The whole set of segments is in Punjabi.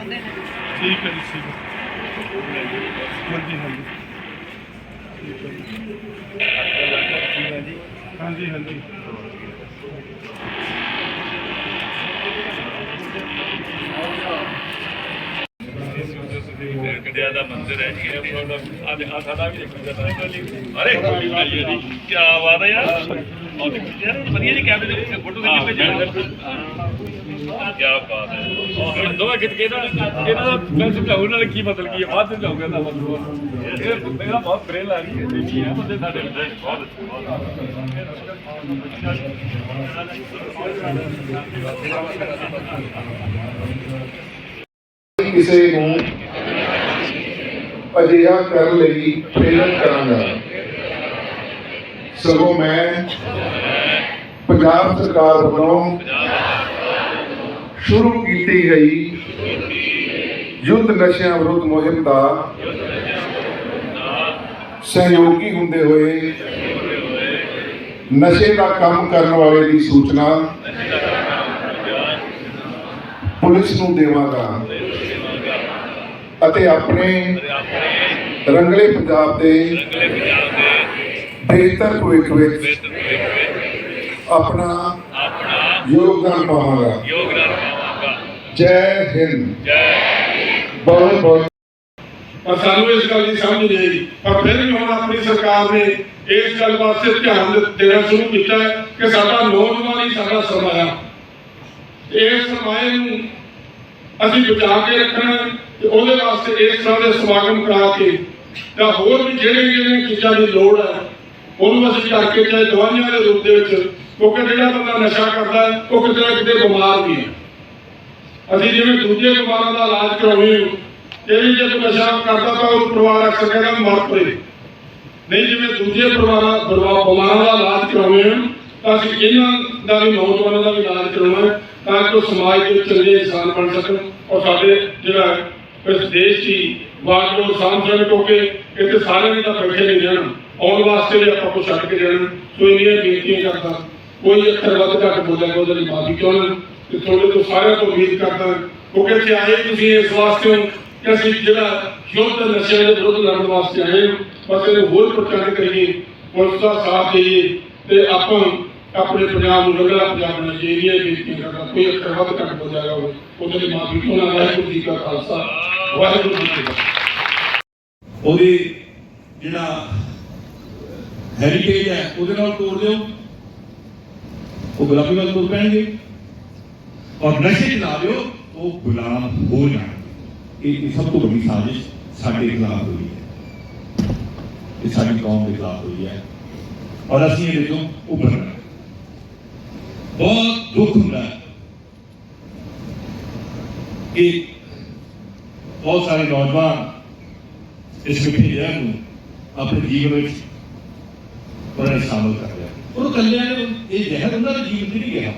ਪਾਣਾ ਚਾਹੁੰਦੇ ਨੇ। ਠੀਕ ਹੈ ਜੀ ਠੀਕ ਹੈ। ਹਾਂਜੀ ਹਾਂਜੀ। ਹਾਂਜੀ ਹਾਂਜੀ। ਕਿਹੜਾ ਦਾ ਮੰਦਿਰ ਹੈ ਜੀ ਅੱਜ ਆ ਸਾਡਾ ਵੀ ਦੇਖੋ ਅਰੇ ਕੋਈ ਭਾਈ ਜੀ ਕੀ ਬਾਤ ਹੈ ਯਾਰ। ਬਹੁਤ ਯਾਰ ਵਧੀਆ ਜੀ ਕੈਮਰੇ ਦੇ ਵਿੱਚ ਫੋਟੋ ਖਿੱਚ ਭੇਜਿਆ ਕੀ ਬਾਤ ਹੈ। ਦੋਵੇਂ ਕੇ ਨਾ ਇਹਨਾਂ ਦਾ ਮੈਂ ਸਮਝਾਉਂ ਨਾਲ ਕੀ ਮਤਲਬ ਕੀ ਹੈ? ਬਾਅਦ ਵਿੱਚ ਜਾਊਗਾ ਤਾਂ ਮਤਲਬ। ਇਹ ਮੇਰਾ ਬਹੁਤ ਬ੍ਰੇਨ ਲੱਗ ਰਹੀ ਹੈ ਦੇਖੀ ਹੈ ਬੰਦੇ ਸਾਡੇ ਹੁੰਦੇ ਨੇ, ਬਹੁਤ ਕਿਸੇ ਨੂੰ ਅਜਿਹਾ ਕਰਨ ਲਈ ਪ੍ਰੇਰਿਤ ਕਰਾਂਗਾ। ਸਗੋਂ ਮੈਂ ਪੰਜਾਬ ਸਰਕਾਰ ਵੱਲੋਂ ਸ਼ੁਰੂ ਕੀਤੀ ਗਈ ਯੁੱਧ ਨਸ਼ਿਆਂ ਵਿਰੁੱਧ ਮੁਹਿੰਮ ਦਾ। ਸਹਿਯੋਗੀ ਹੁੰਦੇ ਹੋਏ ਨਸ਼ੇ ਦਾ ਕੰਮ ਕਰਨ ਵਾਲੇ ਦੀ ਸੂਚਨਾ ਪੁਲਿਸ ਨੂੰ ਦੇਵਾਂਗਾ ਅਤੇ ਆਪਣੇ ਰੰਗਲੇ ਪੰਜਾਬ ਦੇ ਬਿਹਤਰ ਭਵਿੱਖ ਵਿੱਚ ਆਪਣਾ ਯੋਗਦਾਨ ਪਾਵਾਂਗਾ। ਜੈ ਹਿੰਦ। ਜੈ ਬਹੁਤ ਬਹੁਤ ਪਰ ਸਾਨੂੰ ਇਸ ਗੱਲ ਦੀ ਸਮਝ ਨਹੀਂ ਆਈ। ਪਰ ਫਿਰ ਵੀ ਹੁਣ ਆਪਣੀ ਸਰਕਾਰ ਨੇ ਇਸ ਗੱਲ ਵਾਸਤੇ ਧਿਆਨ ਦੇਣਾ ਸ਼ੁਰੂ ਕੀਤਾ ਹੈ ਕਿ ਸਾਡਾ ਨੌਜਵਾਨ ਹੀ ਸਾਡਾ ਸਰਮਾਇਆ ਇਸ ਸਰਮਾਏ ਨੂੰ ਅਸੀਂ ਬਚਾ ਕੇ ਰੱਖਣਾ ਤੇ ਉਹਦੇ ਵਾਸਤੇ ਇਸ ਤਰ੍ਹਾਂ ਦੇ ਸਮਾਗਮ ਕਰਾ ਕੇ ਤਾਂ ਹੋਰ ਵੀ ਜਿਹੜੇ ਜਿਹੜੀਆਂ ਚੀਜ਼ਾਂ ਦੀ ਲੋੜ ਹੈ ਉਹਨੂੰ ਅਸੀਂ ਕਰਕੇ ਚਾਹੇ ਦਵਾਈਆਂ ਦੇ ਰੂਪ ਦੇ ਵਿੱਚ ਕਿਉਂਕਿ ਜਿਹੜਾ ਬੰਦਾ ਨਸ਼ਾ ਕਰਦਾ ਹੈ ਉਹ ਕਿਤੇ ਨਾ ਕਿਤੇ ਬਿਮਾਰ ਵੀ ਹੈ। ਅਸੀਂ ਜਿਵੇਂ ਦੂਜੇ ਬਿਮਾਰਾਂ ਦਾ ਇਲਾਜ ਕਰਾਉਂਦੇ ਹਾਂ, ਇਹ ਵੀ ਜੇ ਕੋਈ ਨਸ਼ਾ ਕਰਦਾ ਤਾਂ ਉਹ ਪਰਿਵਾਰ ਅਕਸਰ ਕਹਿੰਦਾ ਮਰ ਪਏ ਨਹੀਂ, ਜਿਵੇਂ ਦੂਜੇ ਪਰਿਵਾਰਾਂ, ਪਰਿਵਾਰ ਬਿਮਾਰਾਂ ਦਾ ਇਲਾਜ ਕਰਾਉਂਦੇ ਹਾਂ, ਤਾਂ ਅਸੀਂ ਇਹਨਾਂ ਦਾ ਵੀ ਨੌਜਵਾਨਾਂ ਦਾ ਵੀ ਇਲਾਜ ਕਰਾਉਣਾ ਹੈ, ਤਾਂ ਕਿ ਉਹ ਸਮਾਜ ਦੇ ਚੰਗੇ ਇਨਸਾਨ ਬਣ ਸਕਣ ਔਰ ਸਾਡੇ ਜਿਹੜਾ ਇਸ ਦੇਸ਼ ਦੀ ਬਾਗਡੋਰ ਸਾਂਭਣ ਕਿਉਂਕਿ ਇੱਥੇ ਸਾਰਿਆਂ ਨੇ ਤਾਂ ਬੈਠੇ ਨਹੀਂ ਰਹਿਣਾ, ਆਉਣ ਵਾਸਤੇ ਵੀ ਆਪਾਂ ਕੁਛ ਛੱਡ ਕੇ ਜਾਣਾ। ਸੋ ਇੰਨੀਆਂ ਬੇਨਤੀਆਂ ਕਰਦਾ, ਕੋਈ ਅੱਖਰ ਵੱਧ ਘੱਟ ਬੋਲਿਆ ਉਹਦੇ ਲਈ ਮਾਫੀ ਚਾਹੁੰਦਾ। ਤੇ ਤੁਹਾਡੇ ਤੋਂ ਸਾਰਿਆਂ ਤੋਂ ਉਮੀਦ ਕਰਦਾ ਕਿਉਂਕਿ ਇੱਥੇ ਆਏ ਤੁਸੀਂ ਇਸ ਵਾਸਤੇ ਹੋ ਕਿ ਅਸੀਂ ਜਿਹੜਾ ਯੁੱਧ ਨਸ਼ਿਆਂ ਦੇ ਵਿਰੁੱਧ ਲੜਨ ਵਾਸਤੇ ਆਏ ਬਸ ਇਹਨੂੰ ਹੋਰ ਪ੍ਰਚਾਰਿਤ ਕਰੀਏ ਪੁਲਿਸ ਦਾ ਸਾਥ ਦੇਈਏ ਤੇ ਆਪਾਂ ਆਪਣੇ ਪੰਜਾਬ ਨੂੰ ਰੰਗਲਾ ਪੰਜਾਬ ਬਣਾਈਏ ਜਿਹੜੀਆਂ ਬੇਨਤੀਆਂ ਕਰਦਾ ਕੋਈ ਅੱਖਰ ਵੱਧ ਘੱਟ ਬੋਲਿਆ ਉਹਦੇ ਲਈ ਮਾਫੀ ਚਾਹੁੰਦਾ ਵਾਹਿਗੁਰੂ ਜੀ ਕਾ ਖਾਲਸਾ, ਵਾਹਿਗੁਰੂ ਜੀ ਕੀ ਫਤਿਹ। ਉਹਦੇ ਜਿਹੜਾ ਹੈਰੀਟੇਜ ਹੈ, ਉਹਦੇ ਨਾਲ ਤੋੜ ਦਿਓ। ਉਹ ਗੁਲਾਬੀ ਵੱਲ ਤੁਰ ਪੈਣਗੇ। ਔਰ ਨਸ਼ੇ ਲਾ ਦਿਓ ਉਹ ਗੁਲਾਮ ਹੋ ਜਾਣਗੇ ਇਹ ਸਭ ਤੋਂ ਵੱਡੀ ਸਾਜ਼ਿਸ਼ ਸਾਡੇ ਖਿਲਾਫ ਹੋਈ ਹੈ। ਇਹ ਸਾਡੀ ਕੌਮ ਦੇ ਖਿਲਾਫ ਹੋਈ ਹੈ। ਔਰ ਅਸੀਂ ਇਹਦੇ ਤੋਂ ਉੱਭਰਨਾ ਬਹੁਤ ਦੁੱਖ ਹੁੰਦਾ ਹੈ ਕਿ ਬਹੁਤ ਸਾਰੇ ਨੌਜਵਾਨ ਇਸ ਮਿੱਠੇ ਨੂੰ ਆਪਣੇ ਜੀਵਨ ਵਿੱਚ ਉਹਨਾਂ ਨੇ ਸ਼ਾਮਲ ਕਰ ਲਿਆ ਉਹ ਕੱਲਿਆਂ ਨੇ ਇਹ ਜ਼ਹਿਰ ਉਹਨਾਂ ਦੇ ਜੀਵਨ 'ਚ ਨਹੀਂ ਗਿਆ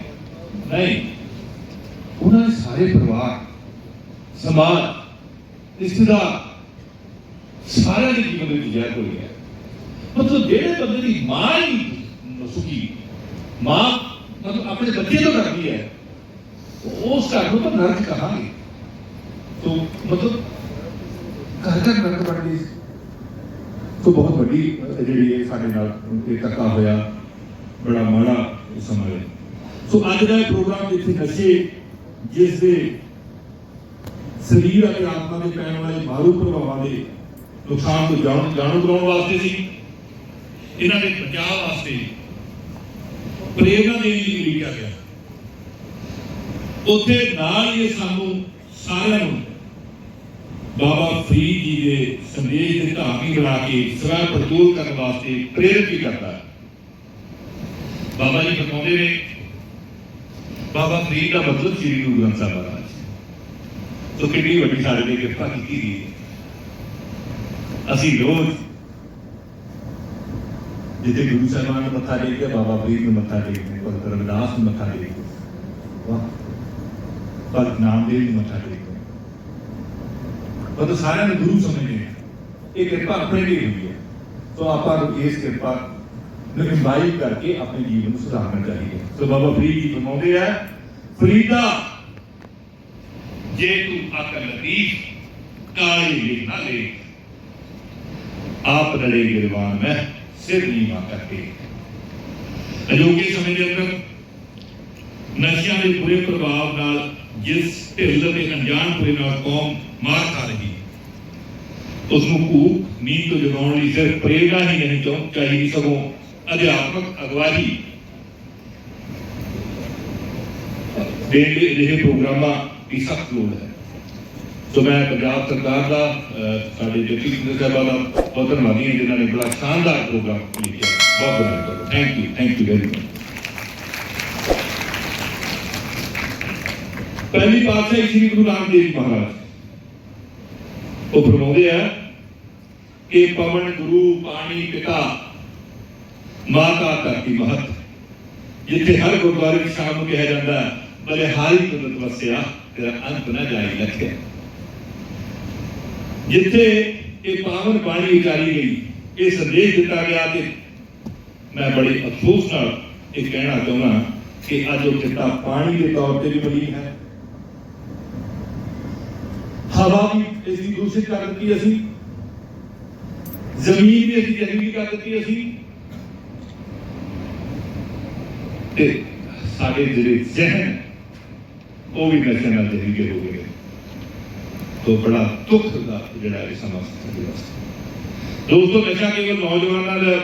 ਨਹੀਂ। ਉਹਨਾਂ ਦੇ ਸਾਰੇ ਪਰਿਵਾਰ, ਸਮਾਜ, ਰਿਸ਼ਤੇਦਾਰ ਸਾਰਿਆਂ ਦੇ ਜੀਵਨ ਵਿੱਚ ਜ਼ਹਿਰ ਹੋ ਗਿਆ ਮਤਲਬ ਜਿਹੜੇ ਬੰਦੇ ਦੀ ਮਾਂ ਹੀ ਸੁਖੀ ਮਾਂ ਮਤਲਬ ਆਪਣੇ ਬੱਚੇ ਤੋਂ ਕਰਦੀ ਹੈ ਉਸ ਘਰ ਨੂੰ ਤਾਂ ਨਰਕ ਕਹਾਂਗੇ। ਤੋ ਮਤਲਬ ਘਰ ਘਰ ਨਰਕ ਬਣ ਗਈ। ਸੋ ਬਹੁਤ ਵੱਡੀ ਜਿਹੜੀ ਇਹ ਸਾਡੇ ਨਾਲ ਇਹ ਧੱਕਾ ਹੋਇਆ, ਬੜਾ ਮਾੜਾ ਸਮਾਂ ਹੈ। ਸੋ ਅੱਜ ਦਾ ਇਹ ਪ੍ਰੋਗਰਾਮ ਜਿੱਥੇ ਨਸ਼ੇ ਜਿਸ ਦੇ ਸਰੀਰ ਅਤੇ ਆਤਮਾ ਦੇ ਪੈਣ ਵਾਲੇ ਮਾਰੂ ਪ੍ਰਭਾਵਾਂ ਦੇ ਨੁਕਸਾਨ ਤੋਂ ਜਾਣ, ਜਾਣੂ ਕਰਾਉਣ ਵਾਸਤੇ ਸੀ। ਇਹਨਾਂ ਦੇ ਪੰਜਾਬ ਵਾਸਤੇ ਪ੍ਰੇਰਨਾ ਦੇਣ ਲਈ ਲਿਖਿਆ ਗਿਆ। ਉੱਥੇ ਨਾਲ ਹੀ ਇਹ ਸਾਨੂੰ ਸਾਰਿਆਂ ਨੂੰ ਬਾਬਾ ਫਰੀਦ ਜੀ ਦੇ ਸੰਦੇਸ਼ ਦੇ ਧਾਰਨੀ ਬਣਾ ਕੇ ਸਵੈ ਪ੍ਰਤੂਰ ਕਰਨ ਵਾਸਤੇ ਪ੍ਰੇਰਿਤ ਵੀ ਕਰਦਾ ਹੈ। ਬਾਬਾ ਜੀ ਬਤਾਉਂਦੇ ਨੇ ਬਾਬਾ ਫਰੀਦ ਦਾ ਮਤਲਬ ਸ੍ਰੀ ਗੁਰੂ ਗ੍ਰੰਥ ਸਾਹਿਬ ਮਹਾਰਾਜ ਸੋ ਕਿੰਨੀ ਵੱਡੀ ਸਾਡੇ ਤੇ ਕਿਰਪਾ ਕੀਤੀ ਗਈ ਹੈ। ਅਸੀਂ ਰੋਜ਼ ਜਿੱਥੇ ਗੁਰੂ ਸਾਹਿਬਾਨ ਨੂੰ ਮੱਥਾ ਟੇਕ ਕੇ ਬਾਬਾ ਫਰੀਦ ਨੂੰ ਮੱਥਾ ਟੇਕਦੇ ਭਗਤ ਰਵਿਦਾਸ ਨੂੰ ਮੱਥਾ ਟੇਕਦੇ ਵਾਹ ਭਗਤ ਨਾਮਦੇਵ ਨੂੰ ਮੱਥਾ ਟੇਕਦੇ ਉਹ ਸਾਰਿਆਂ ਨੂੰ ਗੁਰੂ ਸਮਝਦੇ ਆ ਇਹ ਕਿਰਪਾ ਆਪਣੇ ਲਈ ਹੋਈ ਹੈ ਸੋ ਆਪਾਂ ਨੂੰ ਇਸ ਕਿਰਪਾ ਨੂੰ ਇਨਵਾਈਟ ਕਰਕੇ ਆਪਣੇ ਜੀਵਨ ਨੂੰ ਸੁਧਾਰਨਾ ਚਾਹੀਦਾ ਸੋ ਬਾਬਾ ਫਰੀਦ ਜੀ ਫਰਮਾਉਂਦੇ ਆ ਫਰੀਦਾ ਜੇ ਤੂੰ ਅਕਲ ਲਤੀਫ ਕਾਲੀ ਲਿਖ ਨਾ ਲੈ ਆਪ ਨੜੇ ਗਿਰਵਾਨ ਮੈਂ ਸਿਰ ਨੀਵਾ ਕਰਕੇ ਅਜੋਕੇ ਸਮੇਂ ਦੇ ਅੰਦਰ ਨਸ਼ਿਆਂ ਦੇ ਬੁਰੇ ਪ੍ਰਭਾਵ ਨਾਲ ਜਿਸ ਢਿੱਲ ਤੇ ਅਣਜਾਣਪੁਰੇ ਨਾਲ ਕੌਮ ਮਾਰ ਖਾ ਰਹੀ ਉਸ ਨੂੰ ਭੂਖ, ਨੀਂਦ ਤੋਂ ਜਗਾਉਣ ਲਈ ਸਿਰਫ ਪ੍ਰੇਰਣਾ ਹੀ ਨਹੀਂ ਚਾਹ ਚਾਹੀਦੀ ਸਗੋਂ ਅਧਿਆਪਕ ਅਗਵਾਈ ਦੇ ਦੇ ਪ੍ਰੋਗਰਾਮਾਂ ਦੀ ਸਖਤ ਲੋੜ ਹੈ। ਸੋ ਮੈਂ ਪੰਜਾਬ ਸਰਕਾਰ ਦਾ ਸਾਡੇ ਡਿਪਟੀ ਕਮਿਸ਼ਨਰ ਸਾਹਿਬਾਂ ਦਾ ਬਹੁਤ ਧੰਨਵਾਦੀ ਹਾਂ, ਜਿਨ੍ਹਾਂ ਨੇ ਬੜਾ ਸ਼ਾਨਦਾਰ ਪ੍ਰੋਗਰਾਮ ਲਿਖਿਆ। ਬਹੁਤ ਧੰਨਵਾਦ। Thank you thank you very much ਪਹਿਲੀ ਪਾਤਸ਼ਾਹੀ ਸ੍ਰੀ ਗੁਰੂ ਨਾਨਕ ਦੇਵ ਜੀ ਮਹਾਰਾਜ। ਉਹ ਫਰਮਾਉਂਦੇ ਆ ਕਿ ਪਵਨ ਗੁਰੂ ਪਾਣੀ ਪਿਤਾ। ਮਾਤਾ ਧਰਤੀ ਮਹਤ। ਜਿੱਥੇ ਹਰ ਗੁਰਦੁਆਰੇ ਵਿੱਚ ਸ਼ਾਮ ਨੂੰ ਕਿਹਾ ਜਾਂਦਾ ਬਲੇ ਹਾਰੀ ਕੁਦਰਤ ਵਸਿਆ, ਤੇਰਾ ਅੰਤ ਨਾ ਜਾਈ ਲਖਿਆ ਜਿੱਥੇ ਇਹ ਪਾਵਨ ਬਾਣੀ ਉਚਾਰੀ ਗਈ, ਇਹ ਸੰਦੇਸ਼ ਦਿੱਤਾ ਗਿਆ ਕਿ ਮੈਂ ਬੜੇ ਅਫਸੋਸ ਨਾਲ ਇਹ ਕਹਿਣਾ ਚਾਹੁੰਦਾ ਕਿ ਅੱਜ ਉਹ ਚਿੱਟਾ ਪਾਣੀ ਦੇ ਤੌਰ ਤੇ ਵੀ ਬਣੀ ਹੈ। ਹਵਾ ਵੀ ਇਸ ਦੀ ਦੂਸ਼ਿਤ ਕਰ ਦਿੱਤੀ ਅਸੀਂ। ਜ਼ਮੀਨ ਵੀ ਅਸੀਂ ਜ਼ਹਿਰੀਲੀ ਕਰ ਦਿੱਤੀ ਅਸੀਂ। ਤੇ ਸਾਡੇ ਜਿਹੜੇ ਜ਼ਹਿਨ, ਉਹ ਵੀ ਨਸ਼ੇ ਨਾਲ ਜ਼ਹਿਰੀਲੇ ਹੋ ਗਏ ਤੋਂ ਬੜਾ ਦੁੱਖ ਦਾ ਜਿਹੜਾ ਇਹ ਸਮਾਂ ਸਾਡੇ ਦੋਸਤੋ ਨਸ਼ਾ ਕੇਵਲ ਨੌਜਵਾਨਾਂ ਦਾ